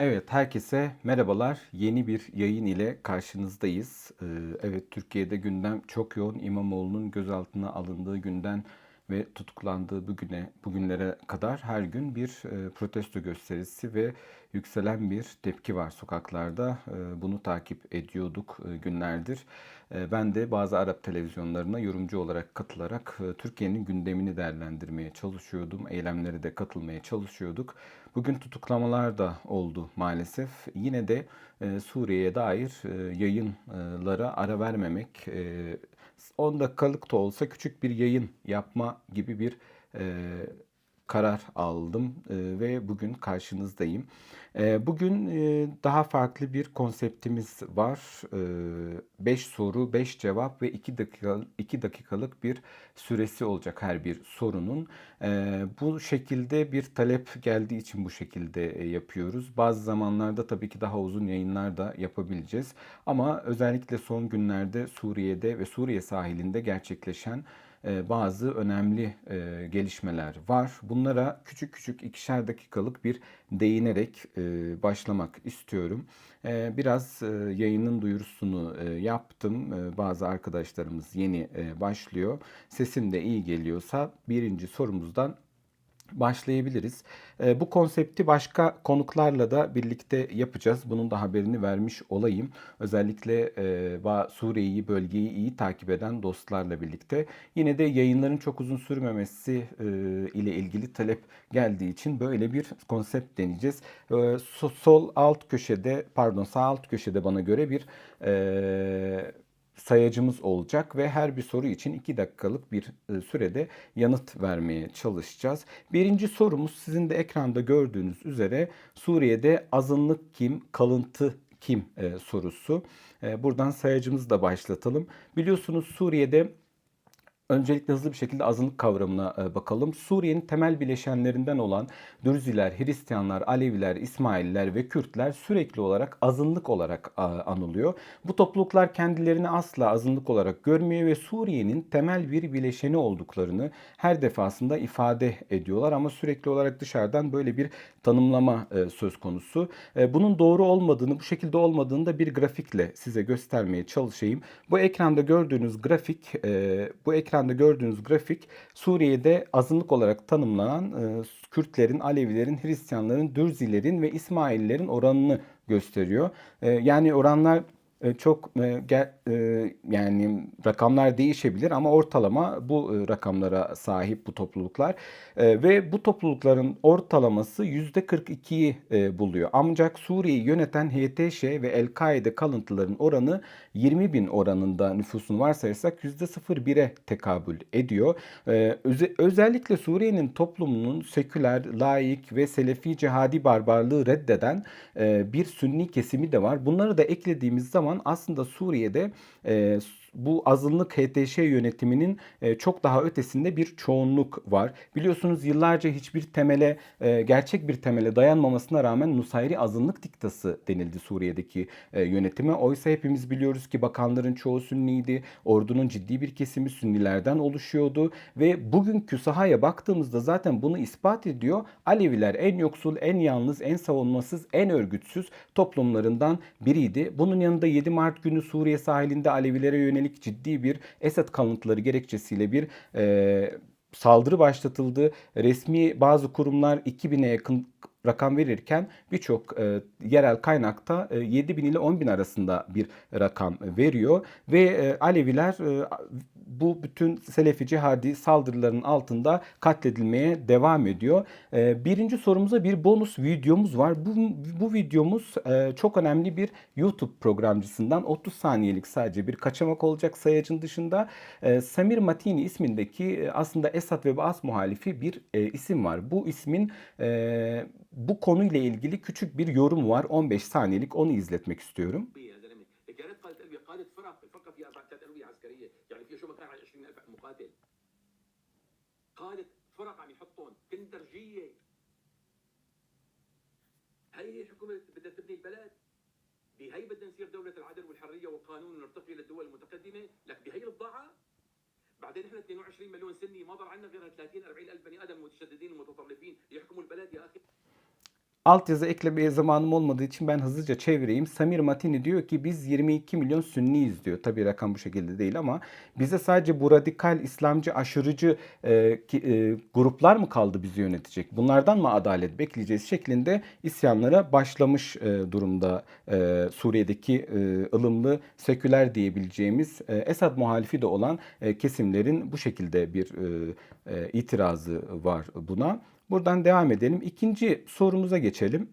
Evet, herkese merhabalar. Yeni bir yayın ile karşınızdayız. Ee, Evet, Türkiye'de gündem çok yoğun. İmamoğlu'nun gözaltına alındığı günden ve tutuklandığı bugüne, bugünlere kadar her gün bir e, protesto gösterisi ve yükselen bir tepki var sokaklarda. Ee, Bunu takip ediyorduk e, günlerdir. Ee, Ben de bazı Arap televizyonlarına yorumcu olarak katılarak e, Türkiye'nin gündemini değerlendirmeye çalışıyordum. Eylemlere de katılmaya çalışıyorduk. Bugün tutuklamalar da oldu maalesef. Yine de e, Suriye'ye dair e, yayınlara ara vermemek, e, 10 dakikalık da olsa küçük bir yayın yapma gibi bir e, karar aldım e, ve bugün karşınızdayım. E, bugün e, daha farklı bir konseptimiz var. 5 soru, 5 cevap ve 2 dakika 2 dakikalık bir süresi olacak her bir sorunun. E, bu şekilde bir talep geldiği için bu şekilde e, yapıyoruz. Bazı zamanlarda tabii ki daha uzun yayınlar da yapabileceğiz. Ama özellikle son günlerde Suriye'de ve Suriye sahilinde gerçekleşen bazı önemli e, gelişmeler var. Bunlara küçük küçük ikişer dakikalık bir değinerek e, başlamak istiyorum. E, Biraz e, yayının duyurusunu e, yaptım. E, Bazı arkadaşlarımız yeni e, başlıyor. Sesim de iyi geliyorsa birinci sorumuzdan başlayabiliriz. Ee, bu konsepti başka konuklarla da birlikte yapacağız. Bunun da haberini vermiş olayım. Özellikle e, Suriye'yi, bölgeyi iyi takip eden dostlarla birlikte. Yine de yayınların çok uzun sürmemesi e, ile ilgili talep geldiği için böyle bir konsept deneyeceğiz. E, so- sol alt köşede, pardon sağ alt köşede bana göre bir e, sayacımız olacak ve her bir soru için 2 dakikalık bir e, sürede yanıt vermeye çalışacağız. Birinci sorumuz sizin de ekranda gördüğünüz üzere Suriye'de azınlık kim, kalıntı kim e, sorusu. E, buradan sayacımızı da başlatalım. Biliyorsunuz Suriye'de Öncelikle hızlı bir şekilde azınlık kavramına e, bakalım. Suriye'nin temel bileşenlerinden olan Dürziler, Hristiyanlar, Aleviler, İsmaililer ve Kürtler sürekli olarak azınlık olarak anılıyor. Bu topluluklar kendilerini asla azınlık olarak görmüyor ve Suriye'nin temel bir bileşeni olduklarını her defasında ifade ediyorlar ama sürekli olarak dışarıdan böyle bir tanımlama e, söz konusu. E, bunun doğru olmadığını, bu şekilde olmadığını da bir grafikle size göstermeye çalışayım. Bu ekranda gördüğünüz grafik, bu ekranda gördüğünüz grafik Suriye'de azınlık olarak tanımlanan e, Kürtlerin, Alevilerin, Hristiyanların, Dürzilerin ve İsmaililerin oranını gösteriyor. E, yani oranlar çok e, e, yani rakamlar değişebilir ama ortalama bu e, rakamlara sahip bu topluluklar E, ve bu toplulukların ortalaması %42'yi e, buluyor. Ancak Suriye'yi yöneten HTŞ ve El-Kaide kalıntıların oranı 20 bin oranında nüfusunu varsayarsak %0,1'e tekabül ediyor. E, öze- özellikle Suriye'nin toplumunun seküler, laik ve selefi cihadi barbarlığı reddeden e, bir sünni kesimi de var. Bunları da eklediğimiz zaman aslında Suriye'de e, bu azınlık HTŞ yönetiminin e, çok daha ötesinde bir çoğunluk var. Biliyorsunuz yıllarca hiçbir temele, e, gerçek bir temele dayanmamasına rağmen Nusayri azınlık diktası denildi Suriye'deki e, yönetime. Oysa hepimiz biliyoruz ki bakanların çoğu Sünniydi, ordunun ciddi bir kesimi Sünnilerden oluşuyordu ve bugünkü sahaya baktığımızda zaten bunu ispat ediyor. Aleviler en yoksul, en yalnız, en savunmasız, en örgütsüz toplumlarından biriydi. Bunun yanında 7 Mart günü Suriye sahilinde Alevilere yönelik ciddi bir Esed kalıntıları gerekçesiyle bir e, saldırı başlatıldı. Resmi bazı kurumlar 2000'e yakın rakam verirken birçok e, yerel kaynakta e, 7 bin ile 10 bin arasında bir rakam veriyor ve e, Aleviler e, bu bütün Selefi cihadi saldırıların altında katledilmeye devam ediyor. E, birinci sorumuza bir bonus videomuz var. Bu, bu videomuz e, çok önemli bir YouTube programcısından 30 saniyelik sadece bir kaçamak olacak sayacın dışında. E, Samir Matini ismindeki e, aslında Esad ve Baas muhalifi bir e, isim var. Bu ismin e, bu konuyla ilgili küçük bir yorum var. 15 saniyelik onu izletmek istiyorum. يا زلمه كانت قاده قلبي قاده فرق الفرقه فيها 4000 الويه عسكريه يعني في شو ما كان على 20000 مقاتل قاده فرق عم يحطهم كندرجيه هي هي الحكومه اللي بدها تبني البلد بهي بدنا نصير دوله العدل والحريه والقانون ونرتقي للدول المتقدمه لك بهي البضاعه بعدين احنا 22 مليون سني ما ضل عندنا غير 30 40 الف بني ادم متشددين ومتطرفين يحكموا البلد يا اخي Altyazı eklemeye zamanım olmadığı için ben hızlıca çevireyim. Samir Matini diyor ki biz 22 milyon Sünniyiz diyor. Tabii rakam bu şekilde değil ama bize sadece bu radikal İslamcı aşırıcı e, e, gruplar mı kaldı bizi yönetecek? Bunlardan mı adalet bekleyeceğiz şeklinde isyanlara başlamış e, durumda e, Suriye'deki e, ılımlı seküler diyebileceğimiz e, Esad muhalifi de olan e, kesimlerin bu şekilde bir e, e, itirazı var buna. Buradan devam edelim. İkinci sorumuza geçelim.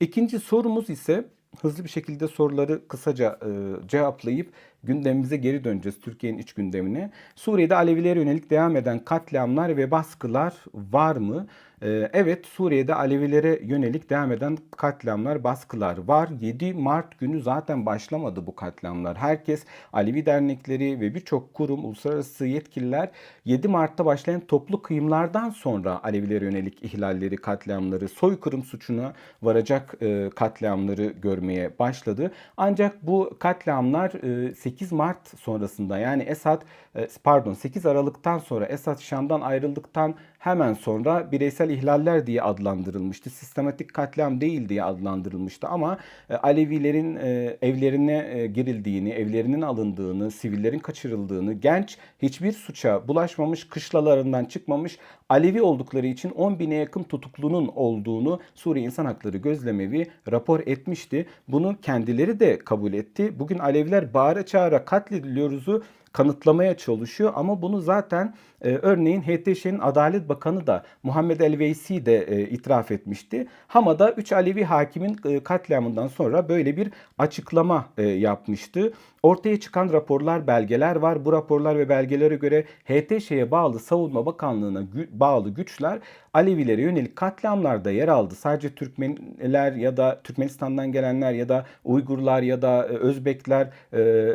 İkinci sorumuz ise hızlı bir şekilde soruları kısaca e, cevaplayıp gündemimize geri döneceğiz Türkiye'nin iç gündemine. Suriye'de Alevilere yönelik devam eden katliamlar ve baskılar var mı? E, evet Suriye'de Alevilere yönelik devam eden katliamlar, baskılar var. 7 Mart günü zaten başlamadı bu katliamlar. Herkes Alevi dernekleri ve birçok kurum, uluslararası yetkililer 7 Mart'ta başlayan toplu kıyımlardan sonra Alevilere yönelik ihlalleri, katliamları, soykırım suçuna varacak e, katliamları görmeye başladı. Ancak bu katliamlar e, 8 Mart sonrasında yani Esad e, pardon 8 Aralık'tan sonra Esad Şam'dan ayrıldıktan hemen sonra bireysel ihlaller diye adlandırılmıştı. Sistematik katliam değil diye adlandırılmıştı ama e, Alevilerin e, evlerine e, girildiğini, evlerinin alındığını, sivillerin kaçırıldığını, genç hiçbir suça bulaşmamış, kışlalarından çıkmamış Alevi oldukları için 10 bine yakın tutuklunun olduğunu Suriye İnsan Hakları Gözlemevi rapor etmişti. Bunu kendileri de kabul etti. Bugün Aleviler bağıra çağıra katlediliyoruzu kanıtlamaya çalışıyor ama bunu zaten e, örneğin HTŞ'nin Adalet Bakanı da Muhammed El-Veysi de e, itiraf etmişti. Hama'da 3 Alevi hakimin e, katliamından sonra böyle bir açıklama e, yapmıştı. Ortaya çıkan raporlar, belgeler var. Bu raporlar ve belgelere göre HTŞ'ye bağlı Savunma Bakanlığı'na gü- bağlı güçler Alevilere yönelik katliamlarda yer aldı. Sadece Türkmenler ya da Türkmenistan'dan gelenler ya da Uygurlar ya da e, Özbekler e,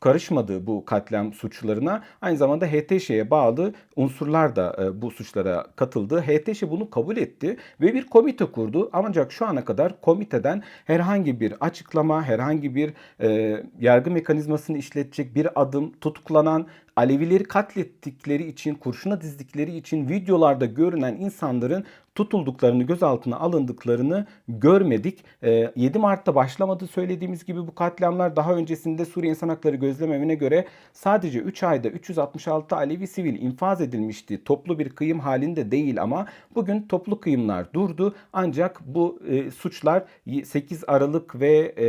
karışmadı bu katliam suçlarına. Aynı zamanda HTŞ'ye bağlı unsurlar da e, bu suçlara katıldı. HTŞ bunu kabul etti ve bir komite kurdu. Ancak şu ana kadar komiteden herhangi bir açıklama, herhangi bir e, yargı mekanizmasını işletecek bir adım tutuklanan Alevileri katlettikleri için, kurşuna dizdikleri için videolarda görünen insanların tutulduklarını, gözaltına alındıklarını görmedik. Ee, 7 Mart'ta başlamadı söylediğimiz gibi bu katliamlar daha öncesinde Suriye İnsan Hakları Gözlemevine göre sadece 3 ayda 366 Alevi sivil infaz edilmişti. Toplu bir kıyım halinde değil ama bugün toplu kıyımlar durdu. Ancak bu e, suçlar 8 Aralık ve e,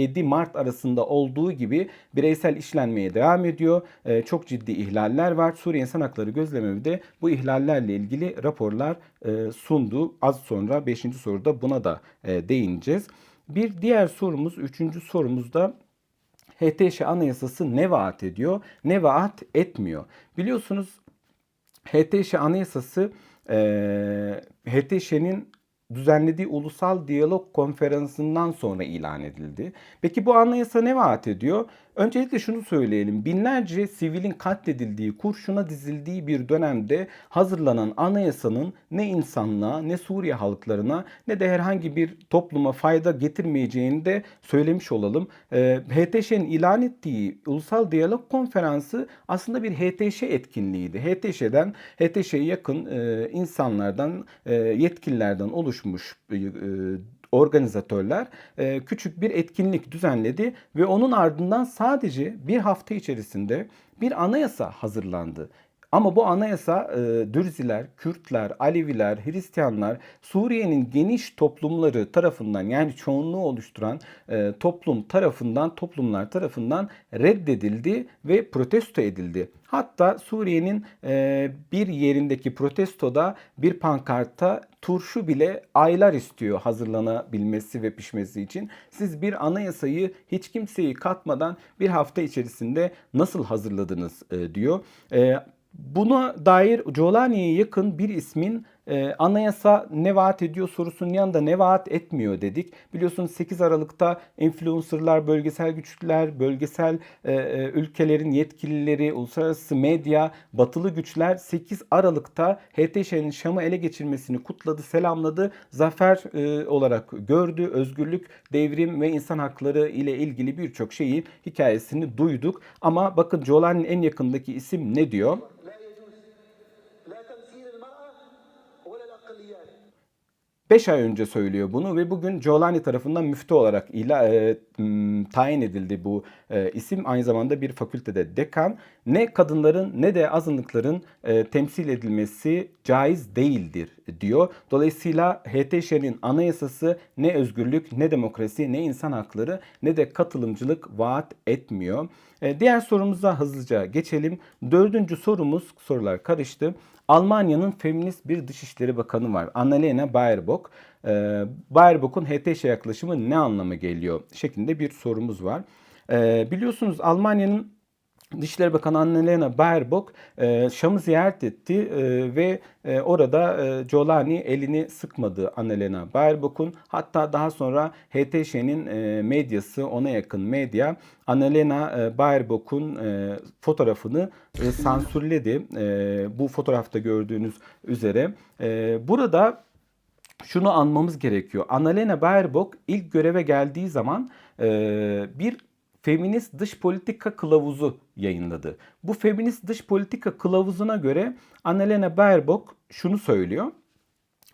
7 Mart arasında olduğu gibi bireysel işlenmeye devam ediyor. E, çok ciddi ihlaller var. Suriye İnsan Hakları Gözlemevi de bu ihlallerle ilgili raporlar e, sundu. Az sonra 5. soruda buna da e, değineceğiz. Bir diğer sorumuz, üçüncü sorumuzda HTŞ Anayasası ne vaat ediyor, ne vaat etmiyor. Biliyorsunuz HTŞ Anayasası e, HTŞ'nin düzenlediği Ulusal Diyalog Konferansı'ndan sonra ilan edildi. Peki bu anayasa ne vaat ediyor? Öncelikle şunu söyleyelim. Binlerce sivilin katledildiği, kurşuna dizildiği bir dönemde hazırlanan anayasanın ne insanlığa, ne Suriye halklarına, ne de herhangi bir topluma fayda getirmeyeceğini de söylemiş olalım. E, HTŞ'nin ilan ettiği Ulusal Diyalog Konferansı aslında bir HTŞ etkinliğiydi. HTŞ'den, HTŞ'ye yakın e, insanlardan, e, yetkililerden oluşmuş e, organizatörler e, küçük bir etkinlik düzenledi ve onun ardından sadece bir hafta içerisinde bir anayasa hazırlandı. Ama bu anayasa e, Dürziler, Kürtler, Aleviler, Hristiyanlar, Suriye'nin geniş toplumları tarafından yani çoğunluğu oluşturan e, toplum tarafından, toplumlar tarafından reddedildi ve protesto edildi. Hatta Suriye'nin e, bir yerindeki protestoda bir pankartta turşu bile aylar istiyor hazırlanabilmesi ve pişmesi için. Siz bir anayasayı hiç kimseyi katmadan bir hafta içerisinde nasıl hazırladınız e, diyor. E, Buna dair Jolani'ye yakın bir ismin e, anayasa ne vaat ediyor sorusunun yanında ne vaat etmiyor dedik. Biliyorsunuz 8 Aralık'ta influencerlar, bölgesel güçler, bölgesel e, e, ülkelerin yetkilileri, uluslararası medya, batılı güçler 8 Aralık'ta HTŞ'nin Şam'ı ele geçirmesini kutladı, selamladı. Zafer e, olarak gördü. Özgürlük, devrim ve insan hakları ile ilgili birçok şeyi hikayesini duyduk. Ama bakın Jolani'nin en yakındaki isim ne diyor? 5 ay önce söylüyor bunu ve bugün Giolani tarafından müftü olarak ila, e, tayin edildi bu e, isim. Aynı zamanda bir fakültede dekan. Ne kadınların ne de azınlıkların e, temsil edilmesi caiz değildir diyor. Dolayısıyla HTŞ'nin anayasası ne özgürlük ne demokrasi ne insan hakları ne de katılımcılık vaat etmiyor. E, diğer sorumuza hızlıca geçelim. Dördüncü sorumuz sorular karıştı. Almanya'nın feminist bir dışişleri bakanı var. Annalena Baerbock. Ee, Baerbock'un HTŞ yaklaşımı ne anlama geliyor şeklinde bir sorumuz var. Ee, biliyorsunuz Almanya'nın Dışişleri Bakanı Annalena Baerbock e, Şam'ı ziyaret etti e, ve e, orada e, Giolani elini sıkmadı Annalena Baerbock'un. Hatta daha sonra HTŞ'nin e, medyası, ona yakın medya Annalena e, Baerbock'un e, fotoğrafını e, sansürledi. E, bu fotoğrafta gördüğünüz üzere. E, burada şunu anmamız gerekiyor. Annalena Baerbock ilk göreve geldiği zaman e, bir feminist dış politika kılavuzu yayınladı. Bu feminist dış politika kılavuzuna göre Annalena Baerbock şunu söylüyor.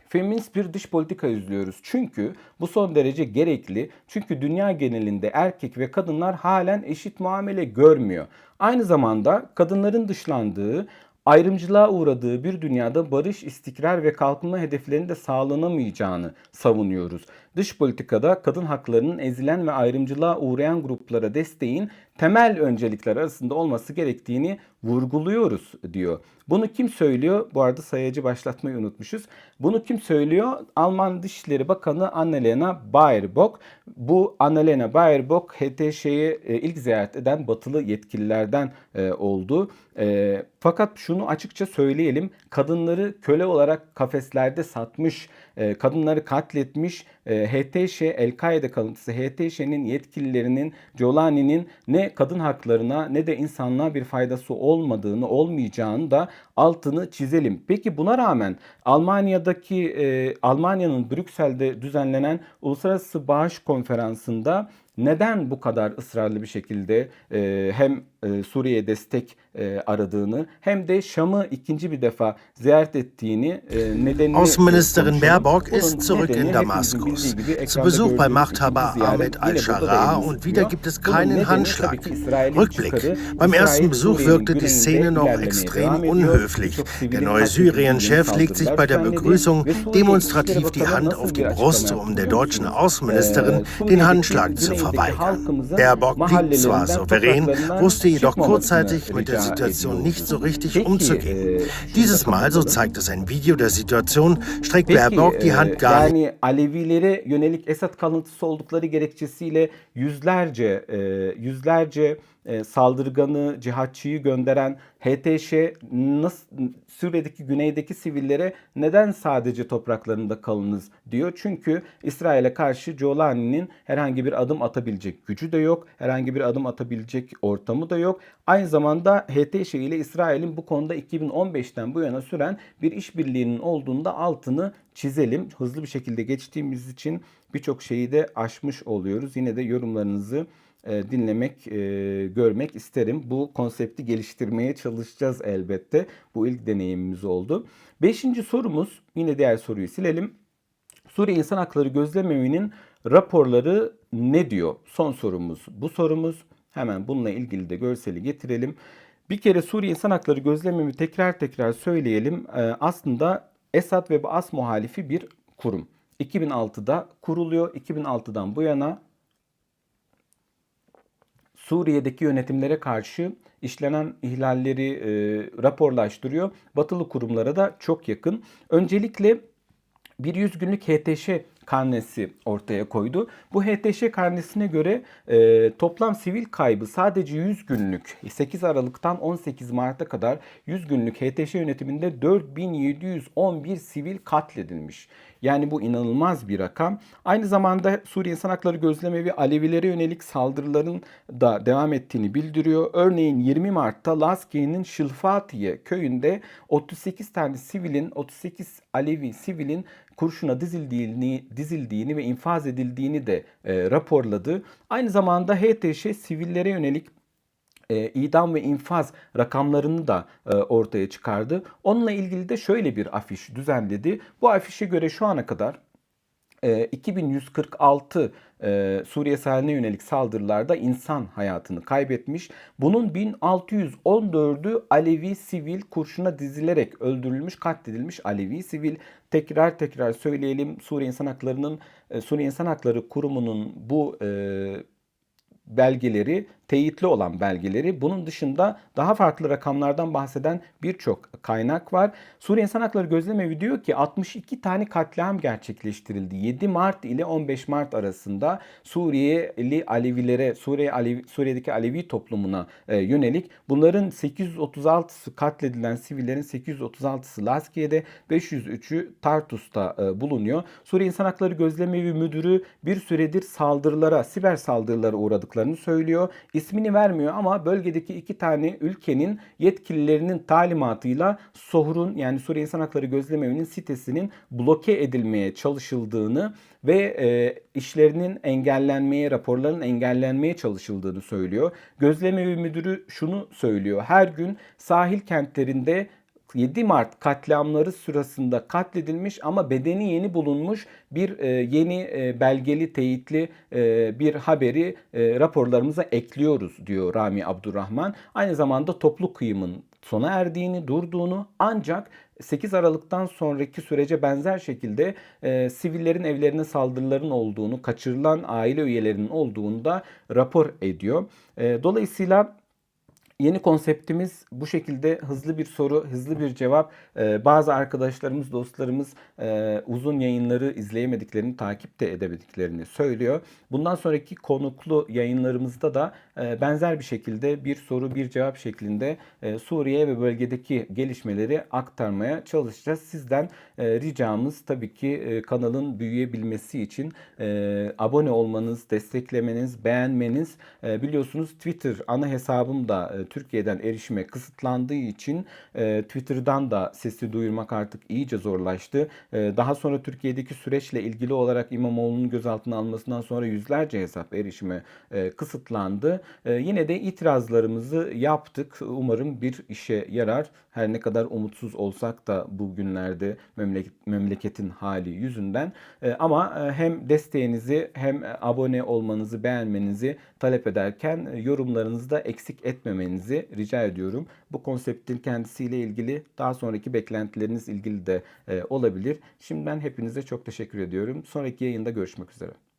Feminist bir dış politika izliyoruz. Çünkü bu son derece gerekli. Çünkü dünya genelinde erkek ve kadınlar halen eşit muamele görmüyor. Aynı zamanda kadınların dışlandığı, ayrımcılığa uğradığı bir dünyada barış, istikrar ve kalkınma hedeflerinin de sağlanamayacağını savunuyoruz. Dış politikada kadın haklarının ezilen ve ayrımcılığa uğrayan gruplara desteğin temel öncelikler arasında olması gerektiğini vurguluyoruz diyor. Bunu kim söylüyor? Bu arada sayacı başlatmayı unutmuşuz. Bunu kim söylüyor? Alman Dışişleri Bakanı Annalena Baerbock. Bu Annalena Baerbock HTŞ'yi e, ilk ziyaret eden batılı yetkililerden e, oldu. E, fakat şunu açıkça söyleyelim. Kadınları köle olarak kafeslerde satmış, e, kadınları katletmiş, e, HTŞ, El-Kaide kalıntısı HTŞ'nin yetkililerinin, Giolani'nin ne kadın haklarına ne de insanlığa bir faydası olmadığını, olmayacağını da altını çizelim. Peki buna rağmen Almanya'daki, e, Almanya'nın Brüksel'de düzenlenen Uluslararası Bağış Konferansı'nda neden bu kadar ısrarlı bir şekilde e, hem e, destek aradığını hem de Şam'ı ikinci bir defa ziyaret ettiğini e, Außenministerin Baerbock ist zurück in Damaskus. Zu Besuch bei Machthaber Ahmed al-Sharaa und wieder gibt es keinen Handschlag. Rückblick. Beim ersten Besuch wirkte die Szene noch extrem unhöflich. Der neue Syrien-Chef legt sich bei der Begrüßung demonstrativ die Hand auf die Brust, um der deutschen Außenministerin den Handschlag zu verweigern. Baerbock blieb zwar souverän, wusste jedoch çıkmamasını kurzzeitig mit der Situation ediyordu. nicht so richtig umzugehen. e, Dieses Mal, so zeigt es ein Video der Situation, streckt Baerbock die Hand gar nicht. yani Alevilere yönelik Esad kalıntısı oldukları gerekçesiyle yüzlerce yüzlerce e, saldırganı, cihatçıyı gönderen HTŞ nasıl Suriye'deki güneydeki sivillere neden sadece topraklarında kalınız diyor. Çünkü İsrail'e karşı Giolani'nin herhangi bir adım atabilecek gücü de yok. Herhangi bir adım atabilecek ortamı da yok. Aynı zamanda HTŞ ile İsrail'in bu konuda 2015'ten bu yana süren bir işbirliğinin olduğunda altını çizelim. Hızlı bir şekilde geçtiğimiz için birçok şeyi de aşmış oluyoruz. Yine de yorumlarınızı e, dinlemek, e, görmek isterim. Bu konsepti geliştirmeye çalışacağız elbette. Bu ilk deneyimimiz oldu. Beşinci sorumuz, yine diğer soruyu silelim. Suriye İnsan Hakları Gözlemevi'nin raporları ne diyor? Son sorumuz bu sorumuz. Hemen bununla ilgili de görseli getirelim. Bir kere Suriye İnsan Hakları Gözlemevi tekrar tekrar söyleyelim. Ee, aslında Esad ve Baas muhalifi bir kurum. 2006'da kuruluyor. 2006'dan bu yana Suriye'deki yönetimlere karşı işlenen ihlalleri e, raporlaştırıyor. Batılı kurumlara da çok yakın. Öncelikle bir 100 günlük HTŞ karnesi ortaya koydu. Bu HTŞ karnesine göre e, toplam sivil kaybı sadece 100 günlük 8 Aralık'tan 18 Mart'a kadar 100 günlük HTŞ yönetiminde 4711 sivil katledilmiş. Yani bu inanılmaz bir rakam. Aynı zamanda Suriye İnsan Hakları Gözlemevi Alevilere yönelik saldırıların da devam ettiğini bildiriyor. Örneğin 20 Mart'ta Laskiye'nin Şılfatiye köyünde 38 tane sivilin, 38 Alevi sivilin kurşuna dizildiğini, dizildiğini ve infaz edildiğini de e, raporladı. Aynı zamanda HTŞ sivillere yönelik e, idam ve infaz rakamlarını da e, ortaya çıkardı. Onunla ilgili de şöyle bir afiş düzenledi. Bu afişe göre şu ana kadar e, 2146 e, Suriye sahiline yönelik saldırılarda insan hayatını kaybetmiş. Bunun 1614'ü Alevi sivil kurşuna dizilerek öldürülmüş, katledilmiş Alevi sivil. Tekrar tekrar söyleyelim Suriye İnsan Hakları'nın e, Suriye İnsan Hakları Kurumu'nun bu e, belgeleri, teyitli olan belgeleri. Bunun dışında daha farklı rakamlardan bahseden birçok kaynak var. Suriye İnsan Hakları Gözlemevi diyor ki 62 tane katliam gerçekleştirildi. 7 Mart ile 15 Mart arasında Suriyeli Alevilere, Suriye Alevi, Suriye'deki Alevi toplumuna e, yönelik. Bunların 836'sı katledilen sivillerin 836'sı Laskiye'de, 503'ü Tartus'ta e, bulunuyor. Suriye İnsan Hakları Gözlemevi Müdürü bir süredir saldırılara, siber saldırılara uğradıklarını söylüyor. İsmini vermiyor ama bölgedeki iki tane ülkenin yetkililerinin talimatıyla Sohur'un yani Suriye İnsan Hakları Gözlemevi'nin sitesinin bloke edilmeye çalışıldığını ve e, işlerinin engellenmeye, raporların engellenmeye çalışıldığını söylüyor. Gözlemevi müdürü şunu söylüyor. Her gün sahil kentlerinde 7 Mart katliamları sırasında katledilmiş ama bedeni yeni bulunmuş bir e, yeni e, belgeli teyitli e, bir haberi raporlarımıza ekliyoruz diyor Rami Abdurrahman. Aynı zamanda toplu kıyımın sona erdiğini, durduğunu ancak 8 Aralık'tan sonraki sürece benzer şekilde e, sivillerin evlerine saldırıların olduğunu, kaçırılan aile üyelerinin olduğunu da rapor ediyor. E, dolayısıyla Yeni konseptimiz bu şekilde hızlı bir soru, hızlı bir cevap. Ee, bazı arkadaşlarımız, dostlarımız e, uzun yayınları izleyemediklerini, takip de edemediklerini söylüyor. Bundan sonraki konuklu yayınlarımızda da e, benzer bir şekilde bir soru, bir cevap şeklinde e, Suriye ve bölgedeki gelişmeleri aktarmaya çalışacağız. Sizden e, ricamız tabii ki e, kanalın büyüyebilmesi için e, abone olmanız, desteklemeniz, beğenmeniz. E, biliyorsunuz Twitter ana hesabım da e, Türkiye'den erişime kısıtlandığı için e, Twitter'dan da sesi duyurmak artık iyice zorlaştı. E, daha sonra Türkiye'deki süreçle ilgili olarak İmamoğlu'nun gözaltına almasından sonra yüzlerce hesap erişime e, kısıtlandı. E, yine de itirazlarımızı yaptık. Umarım bir işe yarar. Her ne kadar umutsuz olsak da bu günlerde memleket, memleketin hali yüzünden. E, ama e, hem desteğinizi hem e, abone olmanızı, beğenmenizi talep ederken e, yorumlarınızı da eksik etmemenizi rica ediyorum. Bu konseptin kendisiyle ilgili daha sonraki beklentileriniz ilgili de e, olabilir. Şimdiden hepinize çok teşekkür ediyorum. Sonraki yayında görüşmek üzere.